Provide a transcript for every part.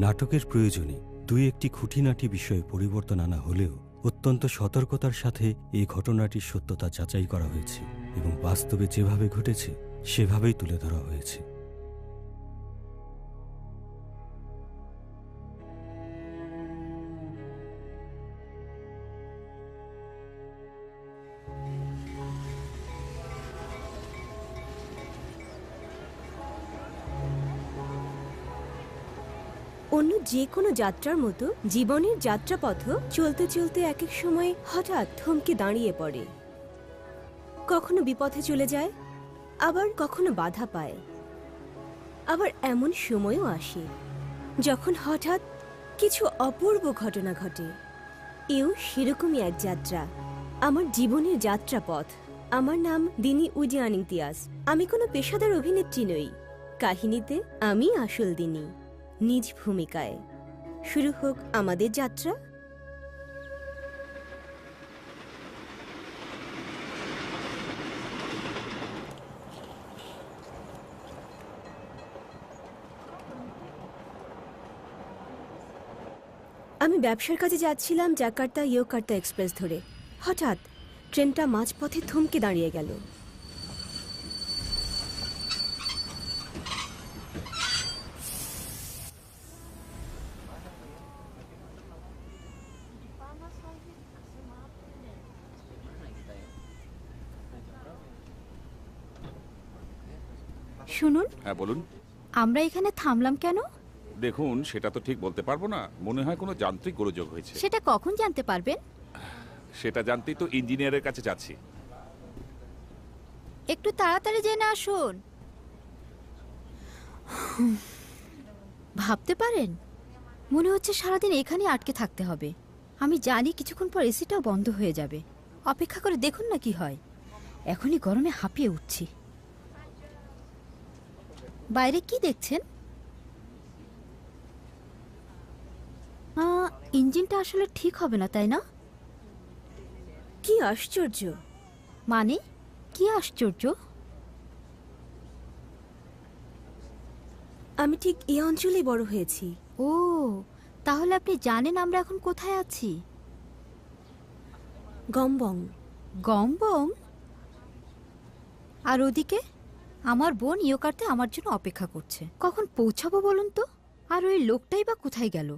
নাটকের প্রয়োজনে দুই একটি খুঁটিনাটি বিষয়ে পরিবর্তন আনা হলেও অত্যন্ত সতর্কতার সাথে এই ঘটনাটির সত্যতা যাচাই করা হয়েছে এবং বাস্তবে যেভাবে ঘটেছে, সেভাবেই তুলে ধরা হয়েছে। অন্য যে কোনো যাত্রার মতো জীবনের যাত্রাপথ চলতে চলতে এক এক সময় হঠাৎ থমকে দাঁড়িয়ে পড়ে। কখনো বিপথে চলে যায়, আবার কখনো বাধা পায়। আবার এমন সময়ও আসে, যখন হঠাৎ কিছু অপূর্ব ঘটনা ঘটে। এও সেরকমই এক যাত্রা। আমার জীবনের যাত্রাপথ। আমার নাম দিনী উজিয়ান ইমতিয়াজ। আমি কোনো পেশাদার অভিনেত্রী নই। কাহিনীতে আমি আসল দিনী। নিজ ভূমিকায়। শুরু হোক আমাদের যাত্রা। আমি ব্যবসার কাজে যাচ্ছিলাম জাকার্তা ইয়োকার্তা এক্সপ্রেস ধরে। হঠাৎ, ট্রেনটা মাঝপথে থমকে দাঁড়িয়ে গেল। হ্যাঁ বলুন। আমরা এখানে থামলাম কেন? দেখুন সেটা তো ঠিক বলতে পারব না। মনে হয় কোনো যান্ত্রিক গোলযোগ হয়েছে। সেটা কখন জানতে পারবেন? সেটা জানতেই তো ইঞ্জিনিয়ারের কাছে যাচ্ছি। একটু তাড়াতাড়ি জেনে আসুন। ভাবতে পারেন? মনে হচ্ছে সারাদিন এখানে আটকে থাকতে হবে। আমি জানি কিছুক্ষণ পর এসিটাও বন্ধ হয়ে যাবে। অপেক্ষা করে দেখুন না কি হয়। এখনই গরমে হাঁপিয়ে উঠছি। বাইরে কি দেখছেন? ইঞ্জিনটা আসলে ঠিক হবে না তাই না? কি আশ্চর্য। মানে? কি আশ্চর্য? আমি ঠিক এই অঞ্চলেই বড় হয়েছি। ও তাহলে আপনি জানেন আমরা এখন কোথায় আছি? গম্বং। গম্বং? আর ওদিকে? আমার বোন ইয়োকারতে আমার জন্য অপেক্ষা করছে। কখন পৌঁছাবো বলুন তো? আর ওই লোকটাই বা কোথায় গেল?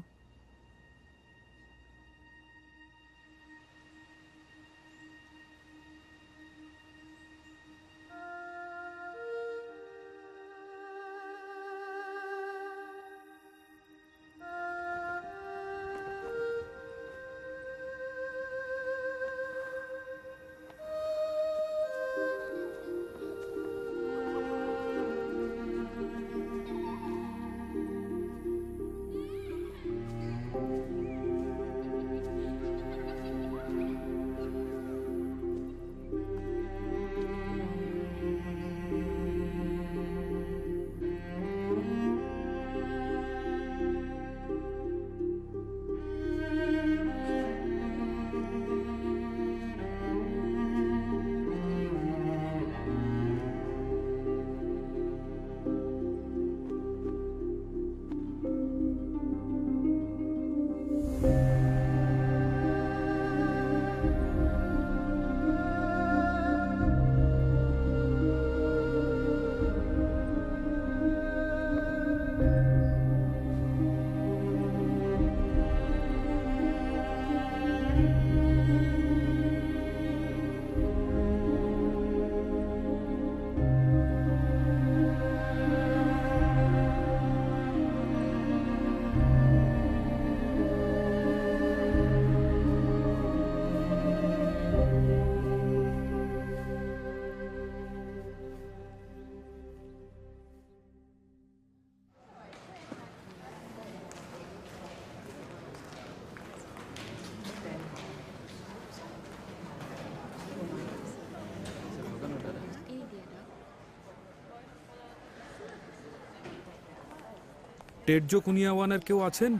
টেডজো কুনিয়াওয়ানের কেউ আছেন?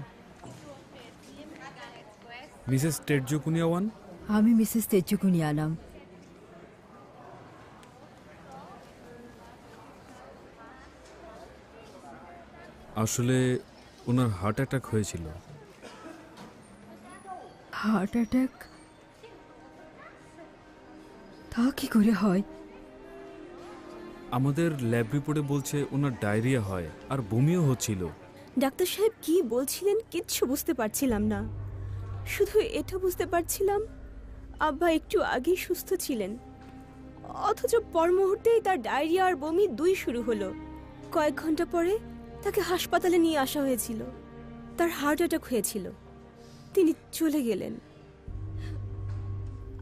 Mrs Tedjo Kuniawan? আমি মিসেস তেজুকুনি আনাম আসলে ওনার হার্ট অ্যাটাক হয়েছিল। Heart attack? তা কি করে হয়? আমাদের ল্যাব রিপোর্টে বলছে ওনার ডায়রিয়া হয় আর বমিও হচ্ছিল। ডাক্তার সাহেব কি বলছিলেন কিচ্ছু বুঝতে পারছিলাম না। শুধু এটা বুঝতে পারছিলাম, আব্বা একটু আগেই সুস্থ ছিলেন। অথচ পর মুহূর্তেই তার ডায়রিয়া আর বমি দুই শুরু হলো। কয়েক ঘণ্টা পরে তাকে হাসপাতালে নিয়ে আসা হয়েছিল। তার হার্ট অ্যাটাক হয়েছিল। তিনি চলে গেলেন।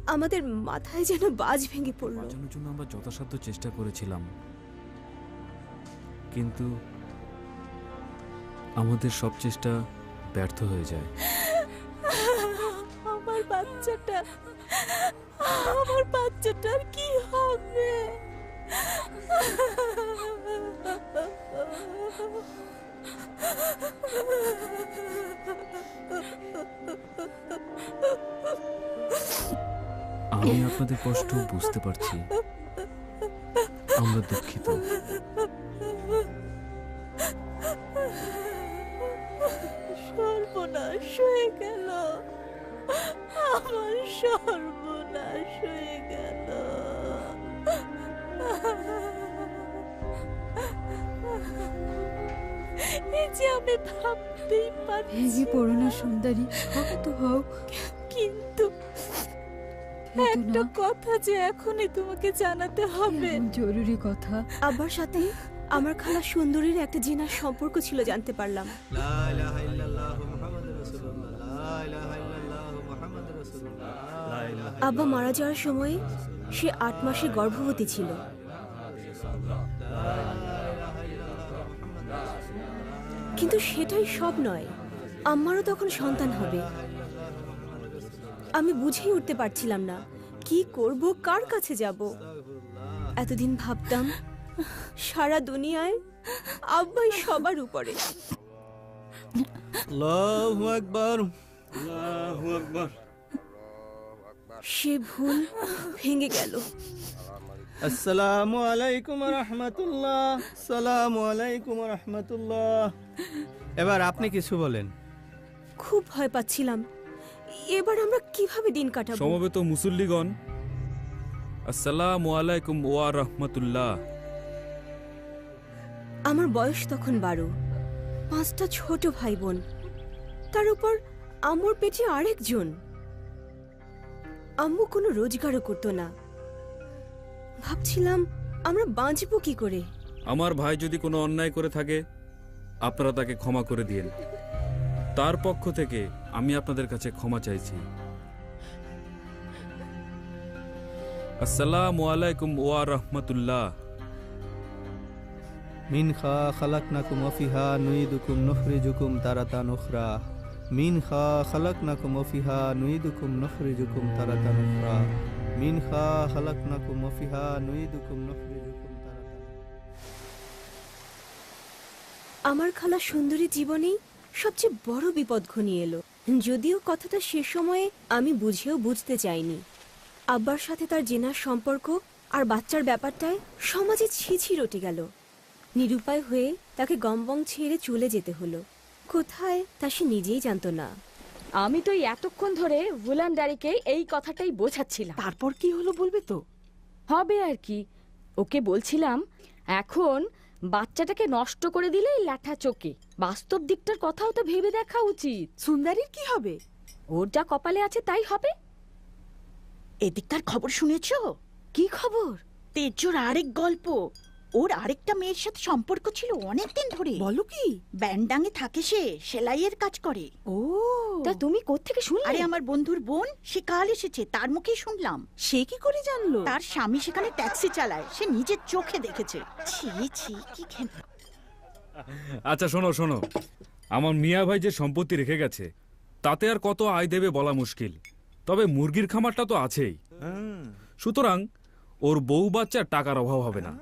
আমাদের মাথায় যেন বাজ ভেঙে পড়ল। জন্য আমরা যথাসাধ্য চেষ্টা করেছিলাম। কিন্তু আমাদের সব চেষ্টা ব্যর্থ হয়ে যায়। আমার বাচ্চাটা আমার বাচ্চাটার কি হবে? আমি আপনাদের কষ্ট বুঝতে পারছি। আমরা দুঃখিত। সর্বনাশ হয়ে গেল। আমার সর্বনাশ হয়ে গেল। এই যে আমি ভাবতেই পারছি। ভেঙে পড়ো না সুন্দরী শক্ত হও। কিন্তু কেঁদো একটা না। কথা যে এখনই তোমাকে জানাতে হবে। এমন জরুরি কথা। আব্বার সাথে? আমার খালা সুন্দরীর একটা জিনার সম্পর্ক ছিল জানতে পারলাম। আব্বা মারা যাওয়ার সময় সে আট মাসে গর্ভবতী ছিল। কিন্তু সেটাই সব নয় আমারও তখন সন্তান হবে। আমি বুঝেই উঠতে পারছিলাম না কি করব কার কাছে যাব? এতদিন ভাবতাম সারা দুনিয়ায় আব্বাই সবার উপরে। সে ভুল ভেঙে গেল। আলাইকুম রহমতুল্লাহ আলাইকুম এবার আপনি কিছু বলেন। খুব ভয় পাচ্ছিলাম। এবার আমরা কীভাবে দিন কাটাবো? সমবেত মুসল্লিগণ আসসালামু আলাইকুম ওয়া রাহমাতুল্লাহ। আমার বয়স তখন বারো। পাঁচটা ছোট ভাই বোন তার উপর আম্মুর পেটে আরেকজন। আম্মু কোনো রোজগারও করতো না। ভাবছিলাম আমরা বাঁচবো কি করে? আমার ভাই যদি কোনো অন্যায় করে থাকে, আপনারা তাকে ক্ষমা করে দিয়েন। তার পক্ষ থেকে আমি আপনাদের কাছে ক্ষমা চাইছি। আসসালামু আলাইকুম ওয়া রাহমাতুল্লাহ। মিনখা খালাকনাকুম ওয়াফিহা নুইদুকুম নুখরিজুকুম তারাতান উখরা। মিনখা খালাকনাকুম ওয়াফিহা নুইদুকুম নুখরিজুকুম তারাতান উখরা। মিনখা খালাকনাকুম ওয়াফিহা নুইদুকুম নুখরিজুকুম তারাতান আমার খালা সুন্দরী জীবনেই সবচেয়ে বড় বিপদ ঘনিয়ে এলো। যদিও কথাটা সে সময়ে আমি বুঝেও বুঝতে চাইনি। আব্বার সাথে তার জেনার সম্পর্ক আর বাচ্চার ব্যাপারটায় সমাজে ছিছি রটে গেল। নিরুপায় হয়ে তাকে গমবং ছেড়ে চলে যেতে হলো। কোথায় তা সে নিজেই জানতো না। আমি তো এই এতক্ষণ ধরে ভুলান্ডারিকে এই কথাটাই বোঝাচ্ছিলাম। তারপর কি হলো বলবে তো? হবে আর কি। ওকে বলছিলাম এখন বাচ্চাটাকে নষ্ট করে দিলেই ল্যাঠা চোখে। বাস্তব দিকটার কথাও তো ভেবে দেখা উচিত। সুন্দরীর কি হবে? ওর যা কপালে আছে তাই হবে। এদিককার খবর শুনেছ? কি খবর? তেজোর আরেক গল্প। ওর আরেকটা মেয়ের সাথে সম্পর্ক ছিল অনেকদিন ধরে। বলো কি? ব্যান্ডাঙে থাকে সে সেলাইয়ের কাজ করে। ও। তা তুমি কোত্থেকে শুনলে? আরে আমার বন্ধুর বোন সে কাল এসেছে তার মুখেই শুনলাম। সে কি করে জানলো? তার স্বামী সেখানে ট্যাক্সি চালায় সে নিজের চোখে দেখেছে। ছি ছি কি আচ্ছা শোনো শোনো। আমার মিয়া ভাই যে সম্পত্তি রেখে গেছে তাতে আর কত আয় দেবে বলা মুশকিল। তবে মুরগির খামারটা তো আছেই। সুতরাং ওর বউ বাচ্চার টাকার অভাব হবে না।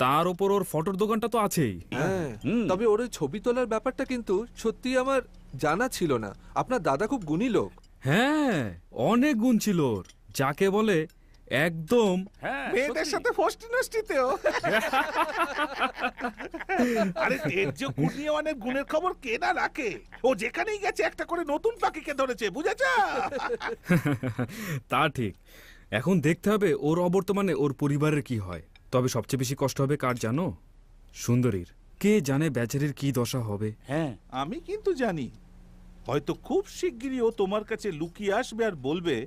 তার ওপর ওর ফটোর দোকানটা তো আছেই। হ্যাঁ হুম। তবে ওর ওই ছবি তোলার ব্যাপারটা কিন্তু সত্যি আমার জানা ছিল না। আপনার দাদা খুব গুণী লোক। হ্যাঁ অনেক গুণ ছিল ওর। যাকে বলে একদম হ্যাঁ মেয়েদের সাথে ফষ্টি নষ্টিতেও আরে তেজ্য কুর্নিয়াওয়ানের গুণের খবর কে না রাখে? ও যেখানেই গেছে একটা করে নতুন পাখিকে ধরেছে বুঝেছ? তা ঠিক। এখন দেখতে হবে ওর অবর্তমানে ওর পরিবারের কি হয়। তবে সবচেয়ে বেশি কষ্ট হবে কার জানো? সুন্দরীর। কে জানে বেচারির কি দশা হবে? হ্যাঁ। আমি কিন্তু জানি। হয়তো খুব শিগগিরই ও তোমার কাছে লুকিয়ে আসবে আর বলবে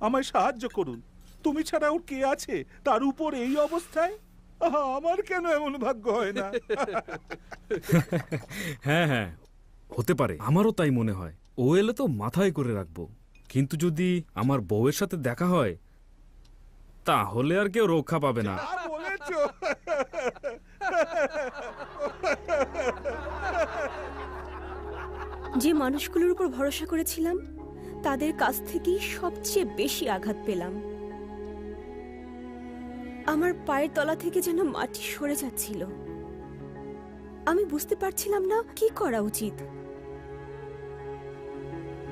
আমায় সাহায্য করুন। তুমি ছাড়া ওর কে আছে? তার উপর এই অবস্থায়? আহা, আমার কেন এমন ভাগ্য হয় না? হ্যাঁ হ্যাঁ হতে পারে। আমারও তাই মনে হয়। ও এলে তো মাথায় করে রাখব। কিন্তু যদি আমার বউয়ের সাথে দেখা হয় তাহলে আর কেউ রক্ষা পাবে না। বলেছ? যে মানুষগুলোর উপর ভরসা করেছিলাম তাদের কাছ থেকেই সবচেয়ে বেশি আঘাত পেলাম। আমার পায়ের তলা থেকে যেন মাটি সরে যাচ্ছিল। আমি বুঝতে পারছিলাম না কি করা উচিত।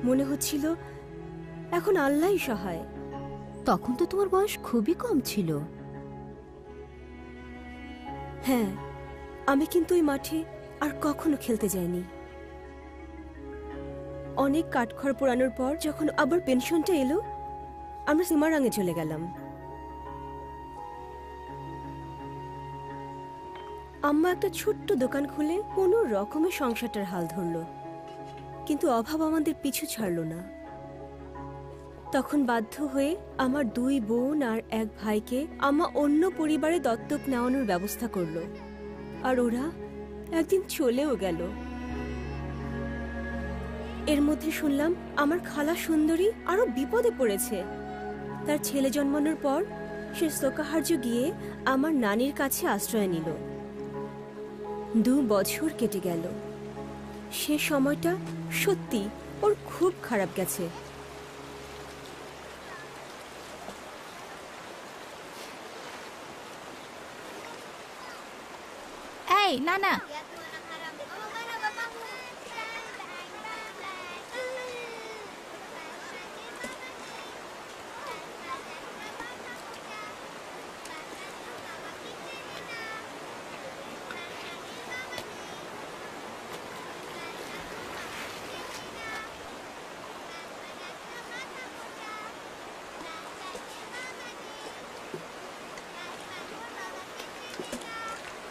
মনে হচ্ছিল এখন আল্লাহই সহায়। তখন তো তোমার বয়স খুবই কম ছিল। হ্যাঁ আমি কিন্তু ওই মাঠে আর কখনো খেলতে যাইনি। অনেক কাঠখড় পোড়ানোর পর যখন আবার পেনশনটা এলো, আমরা সীমারাঙে চলে গেলাম। আম্মা একটা ছোট্ট দোকান খুলে কোনো রকমের সংসারটার হাল ধরলো। কিন্তু অভাব আমাদের পিছু ছাড়লো না। তখন বাধ্য হয়ে আমার দুই বোন আর এক ভাইকে আমা অন্য পরিবারে দত্তক নেওয়ানোর ব্যবস্থা করল। আর ওরা একদিন চলেও গেল। এর মধ্যে শুনলাম আমার খালা সুন্দরী আরও বিপদে পড়েছে। তার ছেলে জন্মানোর পর সে সোকাহার্য গিয়ে আমার নানির কাছে আশ্রয় নিল। দু বছর কেটে গেল। সে সময়টা সত্যি ওর খুব খারাপ গেছে। এই না না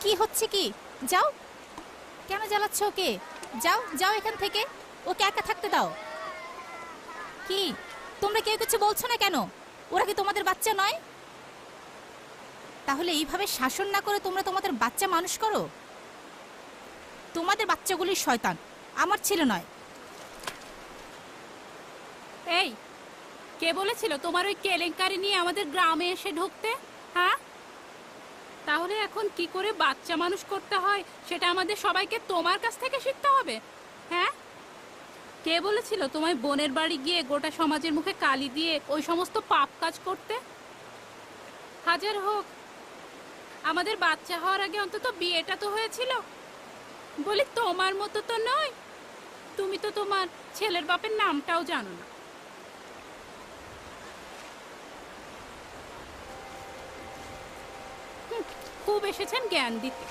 কি হচ্ছে কি যাও। কেন জ্বালাচ্ছ ওকে? যাও যাও এখান থেকে। ওকে একা থাকতে দাও। কি? তোমরা কেউ কিছু বলছো না কেন? ওরা কি তোমাদের বাচ্চা নয়? তাহলে এইভাবে শাসন না করে তোমরা তোমাদের বাচ্চা মানুষ করো? তোমাদের বাচ্চাগুলি শয়তান, আমার ছিল নয়। এই, কে বলেছিল তোমার ওই কেলেঙ্কারি নিয়ে আমাদের গ্রামে এসে ঢুকতে? হ্যাঁ? তাহলে এখন কি করে বাচ্চা মানুষ করতে হয়? সেটা আমাদের সবাইকে তোমার কাছ থেকে শিখতে হবে। হ্যাঁ? কে বলেছিল তোমায় বোনের বাড়ি গিয়ে গোটা সমাজের মুখে কালি দিয়ে ওই সমস্ত পাপ কাজ করতে? হাজার হোক। আমাদের বাচ্চা হওয়ার আগে অন্তত বিয়েটা তো হয়েছিল। বলি তোমার মতো তো নয়। তুমি তো তোমার ছেলের বাপের নামটাও জানো না হুম, খুব এসেছেন জ্ঞান দিতে।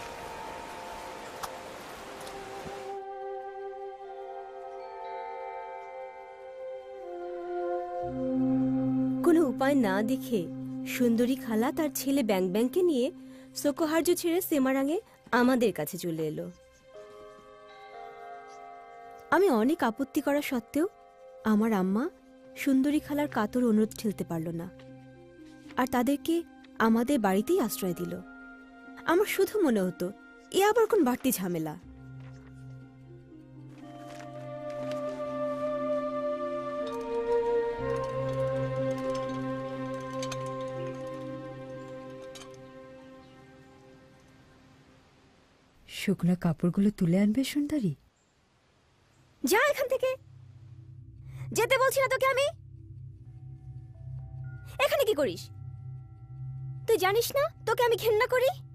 কোনো উপায় না দেখে সুন্দরী খালা তার ছেলে ব্যাং ব্যাংকে নিয়ে সোকোহার্য ছেড়ে সেমারাঙে আমাদের কাছে চলে এলো। আমি অনেক আপত্তি করা সত্ত্বেও আমার আম্মা সুন্দরী খালার কাতর অনুরোধ ঠেলতে পারল না, আর তাদেরকে আমাদের বাড়িতেই আশ্রয় দিল। আমার শুধু মনে হতো এ আবার কোন বাড়তি ঝামেলা। শুকনো কাপড়গুলো তুলে আনবে সুন্দরী? যা এখান থেকে। যেতে বলছি না তোকে আমি। এখানে কি করিস? তুই জানিস না তোকে আমি ঘেন্না করি?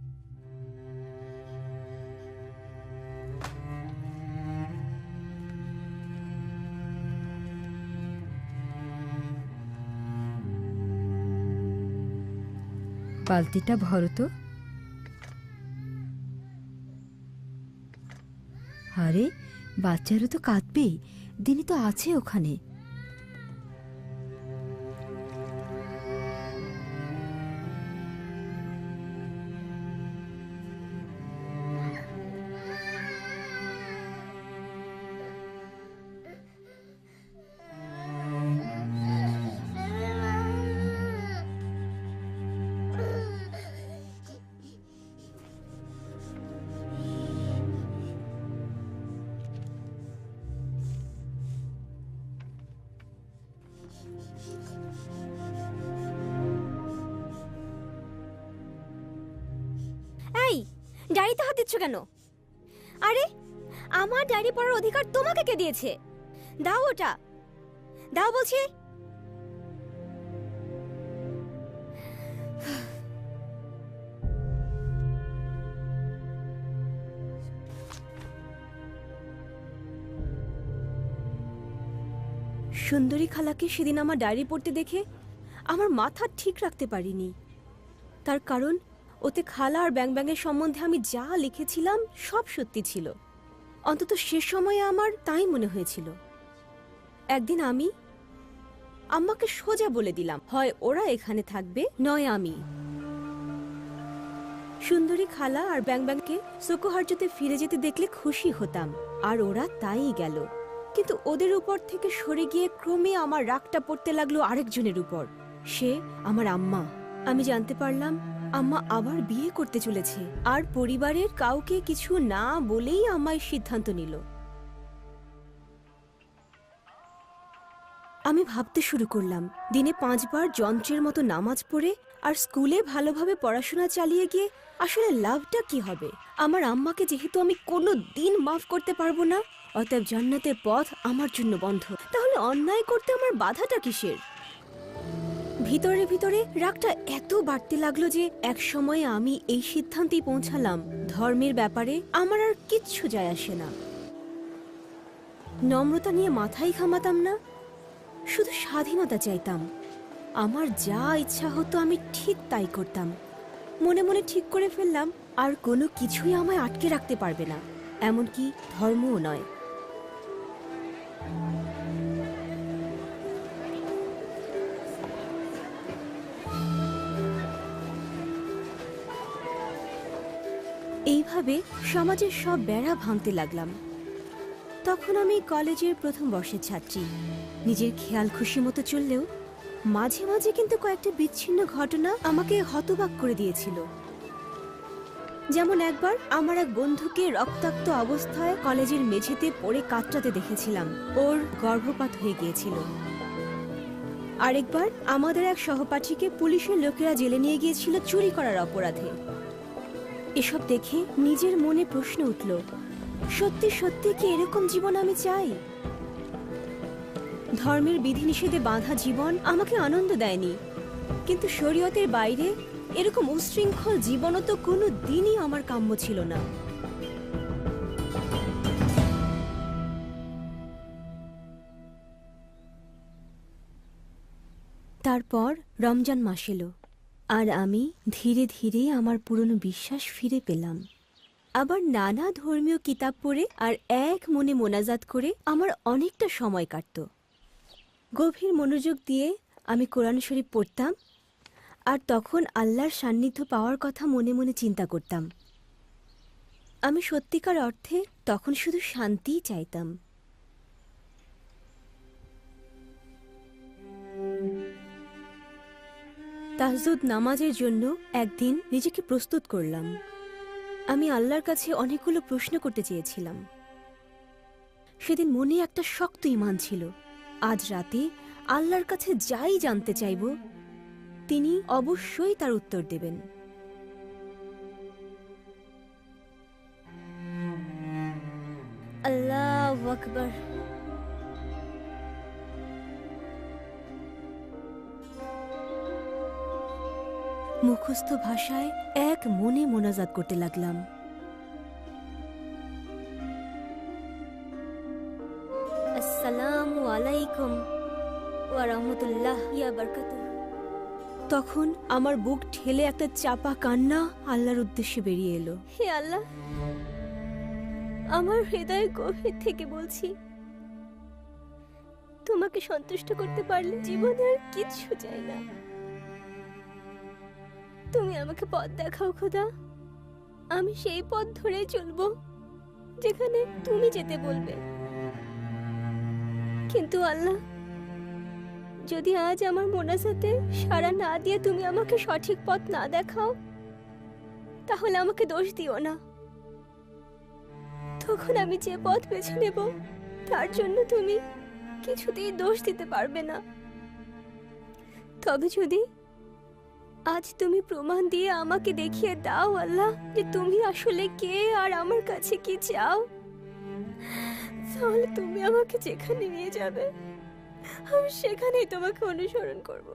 বালতিটা ভরো তো। আরে বাচ্চারা তো কাঁদবেই দিনই তো আছে ওখানে। দিচ্ছ কেন? আরে, আমার ডায়েরি পড়ার অধিকার তোমাকে কে দিয়েছে? দাও ওটা। দাও বলছি। সুন্দরী খালাকে সেদিন আমার ডায়েরি পড়তে দেখে আমার মাথা ঠিক রাখতে পারিনি। তার কারণ ওতে খালা আর ব্যাং ব্যাংয়ের সম্বন্ধে আমি যা লিখেছিলাম সব সত্যি ছিল। অন্তত সে সময়ে আমার তাই মনে হয়েছিল। একদিন আমি আম্মাকে সোজা বলে দিলাম, হয় ওরা এখানে থাকবে, নয় আমি। সুন্দরী খালা আর ব্যাং ব্যাংকে সোকোহার্যতে ফিরে যেতে দেখলে খুশি হতাম, আর ওরা তাই গেল। কিন্তু ওদের উপর থেকে সরে গিয়ে ক্রমে আমার রাগটা পড়তে লাগল আরেকজনের উপর। সে আমার আম্মা। আমি জানতে পারলাম আম্মা আবার বিয়ে করতে চলেছে। আর পরিবারের কাউকে কিছু না বলেই আমায় সিদ্ধান্ত নিল। আমি ভাবতে শুরু করলাম, দিনে পাঁচবার যন্ত্রের মতো নামাজ পড়ে আর স্কুলে ভালোভাবে পড়াশোনা চালিয়ে গিয়ে আসলে লাভটা কি হবে? আমার আম্মাকে যেহেতু আমি কোনো দিন মাফ করতে পারব না, অতএব জান্নাতের পথ আমার জন্য বন্ধ। তাহলে অন্যায় করতে আমার বাধাটা কিসের? ভিতরে ভিতরে রাগটা এত বাড়তে লাগল যে এক সময় আমি এই সিদ্ধান্তেই পৌঁছালাম। ধর্মের ব্যাপারে আমার আর কিচ্ছু যায় আসে না। নম্রতা নিয়ে মাথাই ঘামাতাম না। শুধু স্বাধীনতা চাইতাম। আমার যা ইচ্ছা হতো আমি ঠিক তাই করতাম। মনে মনে ঠিক করে ফেললাম, আর কোনো কিছুই আমায় আটকে রাখতে পারবে না। এমনকি ধর্মও নয়। এইভাবে সমাজের সব বেড়া ভাঙতে লাগলাম। তখন আমি কলেজের প্রথম বর্ষের ছাত্রী। নিজের খেয়াল খুশি মতো চললেও মাঝে মাঝে কিন্তু কয়েকটা বিচ্ছিন্ন ঘটনা আমাকে হতবাক করে দিয়েছিল। যেমন একবার আমার এক বন্ধুকে রক্তাক্ত অবস্থায় কলেজের মেঝেতে পড়ে কাতরাতে দেখেছিলাম। ওর গর্ভপাত হয়ে গিয়েছিল। আরেকবার আমাদের এক সহপাঠীকে পুলিশের লোকেরা জেলে নিয়ে গিয়েছিল চুরি করার অপরাধে। এসব দেখে নিজের মনে প্রশ্ন উঠল, সত্যি সত্যি কি এরকম জীবন আমি চাই? ধর্মের বিধিনিষেধে বাঁধা জীবন আমাকে আনন্দ দেয়নি, কিন্তু শরীয়তের বাইরে এরকম উশৃঙ্খল জীবনও তো কোনো দিনই আমার কাম্য ছিল না। তারপর রমজান মাস এলো। আর আমি ধীরে ধীরে আমার পুরনো বিশ্বাস ফিরে পেলাম। আবার নানা ধর্মীয় কিতাব পড়ে আর এক মনে মোনাজাত করে আমার অনেকটা সময় কাটত। গভীর মনোযোগ দিয়ে আমি কোরআন শরীফ পড়তাম আর তখন আল্লাহর সান্নিধ্য পাওয়ার কথা মনে মনে চিন্তা করতাম। আমি সত্যিকার অর্থে তখন শুধু শান্তিই চাইতাম। তাহজুদ নামাজের জন্য একদিন নিজেকে প্রস্তুত করলাম। আমি আল্লাহর কাছে অনেকগুলো প্রশ্ন করতে চেয়েছিলাম। সেদিন মনে একটা শক্ত ইমান ছিল। আজ রাতে আল্লাহর কাছে যাই জানতে চাইব, তিনি অবশ্যই তার উত্তর দেবেন। আল্লাহ আকবর। মুখস্থ ভাষায় এক মনে মোনাজাত করতে লাগলাম। তখন আমার বুক ঠেলে একটা চাপা কান্না আল্লাহর উদ্দেশ্যে বেরিয়ে এলো। হে আল্লাহ, আমার হৃদয় গভীর থেকে বলছি, তোমাকে সন্তুষ্ট করতে পারলে জীবনে আর কিচ্ছু চাই না। তুমি আমাকে পথ দেখাও, খোদা। আমি সেই পথ ধরেই চলবো যেখানে তুমি যেতে বলবে। কিন্তু আল্লাহ, যদি আজ আমার মোনাজাতে সারা না দিয়ে তুমি আমাকে সঠিক পথ না দেখাও, তাহলে আমাকে দোষ দিও না। তখন আমি যে পথ বেছে নেব, তার জন্য তুমি কিছুতেই দোষ দিতে পারবে না। তবে যদি আজ তুমি প্রমাণ দিয়ে আমাকে দেখিয়ে দাও, আল্লাহ, যে তুমি আসলে কে আর আমার কাছে কি চাও। তাহলে তুমি আমাকে যেখানে নিয়ে যাবে, আমি সেখানেই তোমাকে অনুসরণ করব।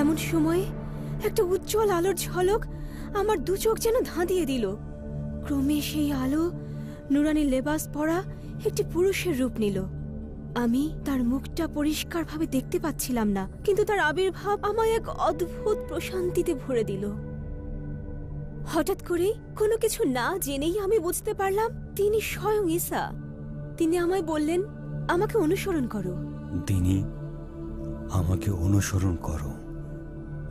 এমন সময় একটা উজ্জ্বল আলোর ঝলক আমার দু চোখ যেন ধাঁধিয়ে দিল। ক্রমে সেই আলো নুরানি লেবাস পরা একটি পুরুষের রূপ নিল। আমি তার মুখটা পরিষ্কারভাবে দেখতে পাচ্ছিলাম না কিন্তু তার আবির্ভাব আমায় এক অদ্ভুত প্রশান্তিতে ভরে দিল। হঠাৎ করেই কোনো কিছু না জেনেই আমি বুঝতে পারলাম তিনি স্বয়ং ঈসা। তিনি আমায় বললেন আমাকে অনুসরণ করো। তিনি আমাকে অনুসরণ করো।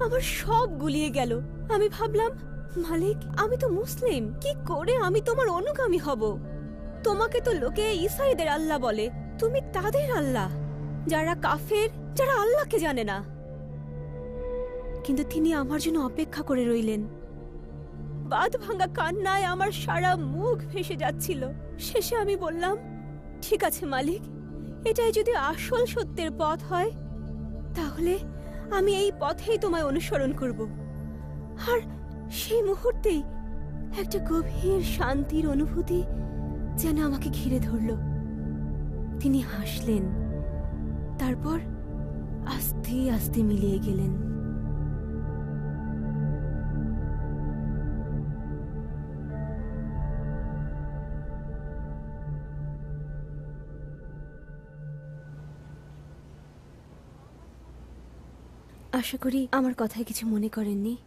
আমার সব গুলিয়ে গেল। আমি ভাবলাম মালিক, আমি তো মুসলিম। কি করে আমি তোমার অনুগামী হব? তোমাকে তো লোকে ইসাইদের আল্লাহ বলে, তুমি তাদের আল্লাহ। যারা কাফের, যারা আল্লাহকে জানে না। কিন্তু তিনি আমার জন্য অপেক্ষা করে রইলেন। বাদ ভাঙা কান্নায় আমার সারা মুখ ভেসে যাচ্ছিল। শেষে আমি বললাম, ঠিক আছে, মালিক, এটাই যদি আসল সত্যের পথ হয়, তাহলে আমি এই পথেই তোমায় অনুসরণ করব। আর সেই মুহূর্তেই একটা গভীর শান্তির অনুভূতি যেন আমাকে ঘিরে ধরল। তিনি হাসলেন, তারপর আস্তে আস্তে মিলিয়ে গেলেন। আশা করি আমার কথায় কিছু মনে করেননি।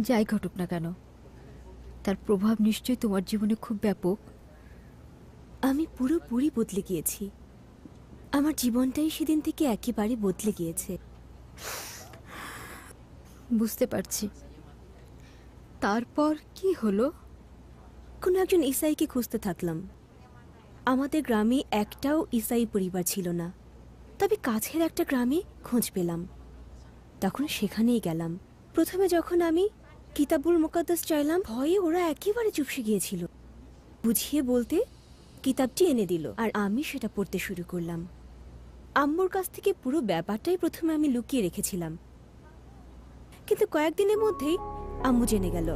যাই ঘটুক না কেন তার প্রভাব নিশ্চয়ই তোমার জীবনে খুব ব্যাপক। আমি পুরোপুরি বদলে গিয়েছি। আমার জীবনটাই সেদিন থেকে একেবারে বদলে গিয়েছে। বুঝতে পারছি। তারপর কি হলো? কোনো একজন ইসাইকে খুঁজতে থাকলাম। আমাদের গ্রামে একটাও ইসাই পরিবার ছিল না। তবে কাছের একটা গ্রামে খোঁজ পেলাম। তখন সেখানেই গেলাম। প্রথমে যখন আমি কিতাবুল মোকাদ্দাস চাইলাম, ভয়ে ওরা একেবারে চুপসে গিয়েছিল। বুঝিয়ে বলতে কিতাবটি এনে দিল, আর আমি সেটা পড়তে শুরু করলাম। আম্মুর কাছ থেকে পুরো ব্যাপারটাই প্রথমে আমি লুকিয়ে রেখেছিলাম। কিন্তু কয়েকদিনের মধ্যেই আম্মু জেনে গেল।